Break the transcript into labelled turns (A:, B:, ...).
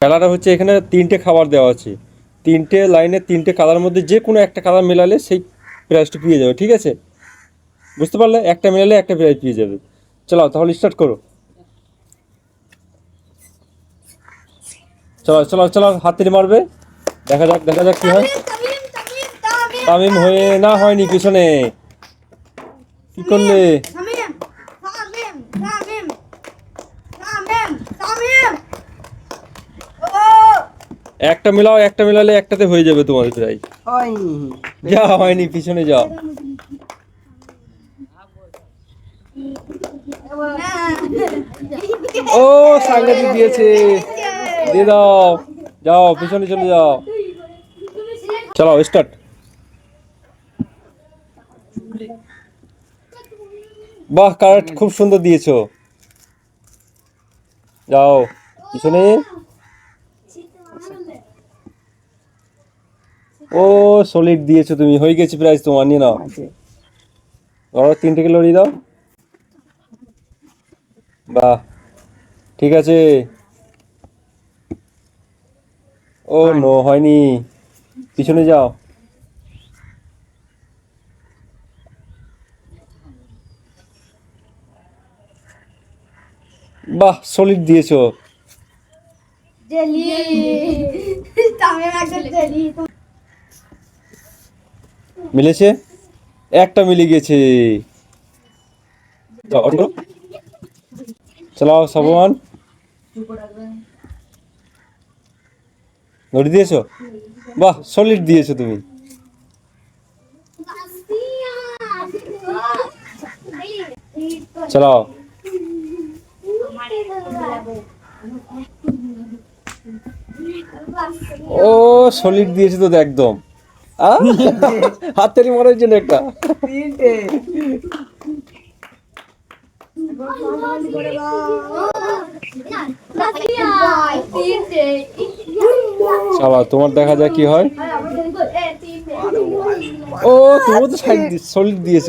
A: খেলাটা হচ্ছে এখানে তিনটে খাবার দেওয়া আছে। তিনটে লাইনে তিনটে কালার মধ্যে যে কোনো একটা কালার মেলালে সেই প্রাইজটা পেয়ে যাবে, ঠিক আছে? বুঝতে পারলে? একটা মেলালে একটা প্রাইজ পেয়ে যাবে। চলো, তাহলে স্টার্ট করো। চলো চলো চলো হাত থেকে মারবে। দেখা যাক দেখা যাক কি হয়। তামিম হয়ে না হয়নি, পিছনে। কি করলে
B: তামিম তামিম তামিম তামিম তামিম ও
A: একটা মেলাও একটা মেলালে একটাতে হয়ে যাবে তোমাদের প্রায়।
C: হয়নি।
A: যা হয়নি পিছনে যাও। ও সাংঘাতিক দিয়েছে। দিয়ে দাও। যাও পিছনে চলে যাও। চলো স্টার্ট বাহ কার্ড খুব সুন্দর দিয়েছ। যাও পিছনে। ও সলিড দিয়েছ তুমি হয়ে গেছে প্রাইস তোমার নিয়ে নাও। ধরো তিনটে কিলো লড়িয়ে দাও। বাহ ঠিক আছে। ও নো হয়নি। পিছনে যাও। বাহ সলিড দিয়েছ। মিলেছে? একটা মিলে গেছে। চালাও সবমান নড়ি দিয়েছ? বাহ সলিড দিয়েছ তুমি। চালাও। ও সলিড দিয়েছে তো একদম। মনে হচ্ছে না একটা।
C: তিনটে
A: তোমার দেখা যায় কি হয়। ও তুমি তো সাইড সলিড দিয়েছ।